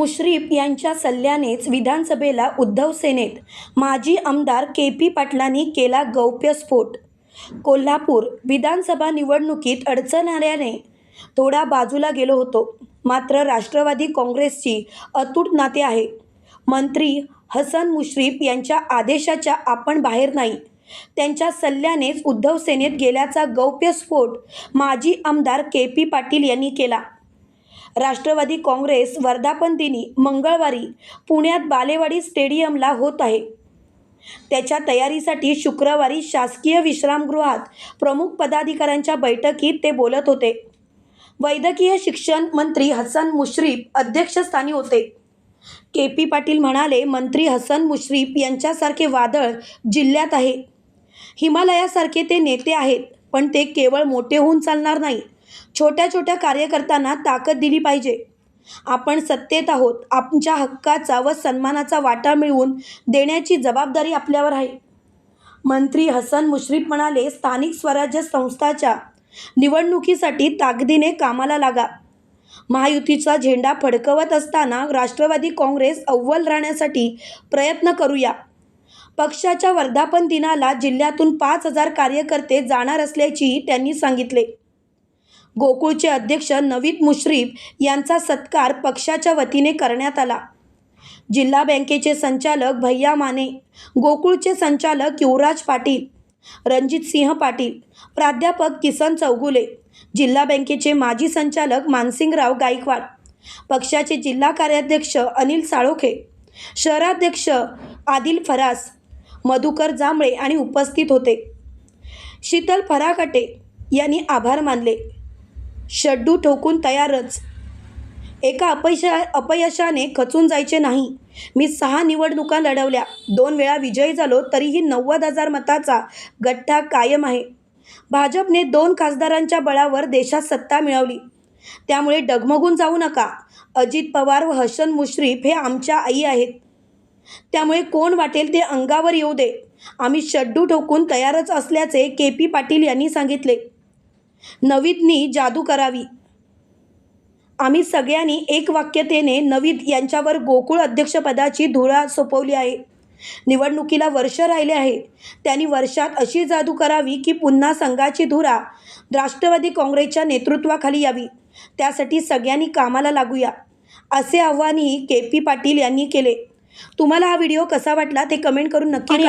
मुश्रीफ यांच्या सल्ल्यानेच विधानसभेला उद्धव सेनेत माजी आमदार के पी पाटलांनी केला गौप्यस्फोट कोल्हापूर विधानसभा निवडणुकीत अडचणाऱ्याने थोडा बाजूला गेलो होतो. मात्र राष्ट्रवादी काँग्रेसची अतूट नाते आहे. मंत्री हसन मुश्रीफ यांच्या आदेशाच्या आपण बाहेर नाही. त्यांच्या सल्ल्यानेच उद्धव सेनेत गेल्याचा गौप्यस्फोट माजी आमदार के पी पाटील यांनी केला. राष्ट्रवादी काँग्रेस वर्धापन दिनी मंगळवारी पुण्यात बालेवाडी स्टेडियमला होत आहे. त्याच्या तयारीसाठी शुक्रवारी शासकीय विश्रामगृहात प्रमुख पदाधिकाऱ्यांच्या बैठकीत ते बोलत होते. वैद्यकीय शिक्षण मंत्री हसन मुश्रीफ अध्यक्षस्थानी होते. के पी पाटील म्हणाले मंत्री हसन मुश्रीफ यांच्यासारखे वादळ जिल्ह्यात आहे. हिमालयासारखे ते नेते आहेत पण ते केवळ मोठे होऊन चालणार नाही. छोट्या छोट्या कार्यकर्त्यांना ताकद दिली पाहिजे. आपण सत्तेत आहोत. आमच्या हक्काचा व सन्मानाचा वाटा मिळवून देण्याची जबाबदारी आपल्यावर आहे. मंत्री हसन मुश्रीफ म्हणाले स्थानिक स्वराज्य संस्थाच्या निवडणुकीसाठी ताकदीने कामाला लागा. महायुतीचा झेंडा फडकवत असताना राष्ट्रवादी काँग्रेस अव्वल राहण्यासाठी प्रयत्न करूया. पक्षाच्या वर्धापन दिनाला जिल्ह्यातून पाच हजार कार्यकर्ते जाणार असल्याची त्यांनी सांगितले. गोकुळचे अध्यक्ष नवीद मुश्रीफ यांचा सत्कार पक्षाच्या वतीने करण्यात आला. जिल्हा बँकेचे संचालक भैया माने गोकुळचे संचालक युवराज पाटील रणजित सिंह पाटील प्राध्यापक किसन चौगुले जिल्हा बँकेचे माजी संचालक मानसिंगराव गायकवाड पक्षाचे जिल्हा कार्याध्यक्ष अनिल साळोखे शहराध्यक्ष आदिल फरास मधुकर जांभळे आणि उपस्थित होते. शीतल फराकटे यांनी आभार मानले. शड्डू ठोकून तयारच. एका अपयशा अपयशाने खचून जायचे नाही. मी सहा निवडणुका लढवल्या. दोन वेळा विजयी झालो तरीही नव्वद हजार मताचा गठ्ठा कायम आहे. भाजपने दोन खासदारांच्या बळावर देशात सत्ता मिळवली. त्यामुळे डगमगून जाऊ नका. अजित पवार व हसन मुश्रीफ हे आमच्या आई आहेत. त्यामुळे कोण वाटेल ते अंगावर येऊ दे. आम्ही शड्डू ठोकून तयारच असल्याचे के पी पाटील यांनी सांगितले. नवीदनी जादू करावी. आम्ही सगळ्यांनी एकवाक्यतेने नवीद यांच्यावर गोकुळ अध्यक्षपदाची धुळा सोपवली आहे. निवडणुकीला वर्ष राहिले आहे. त्यांनी वर्षात अशी जादू करावी की पुन्हा संघाची धुरा राष्ट्रवादी काँग्रेसच्या नेतृत्वाखाली यावी. त्यासाठी सगळ्यांनी कामाला लागूया. असे आव्हानही के पी पाटील यांनी केले. तुम्हाला हा व्हिडिओ कसा वाटला ते कमेंट करून नक्की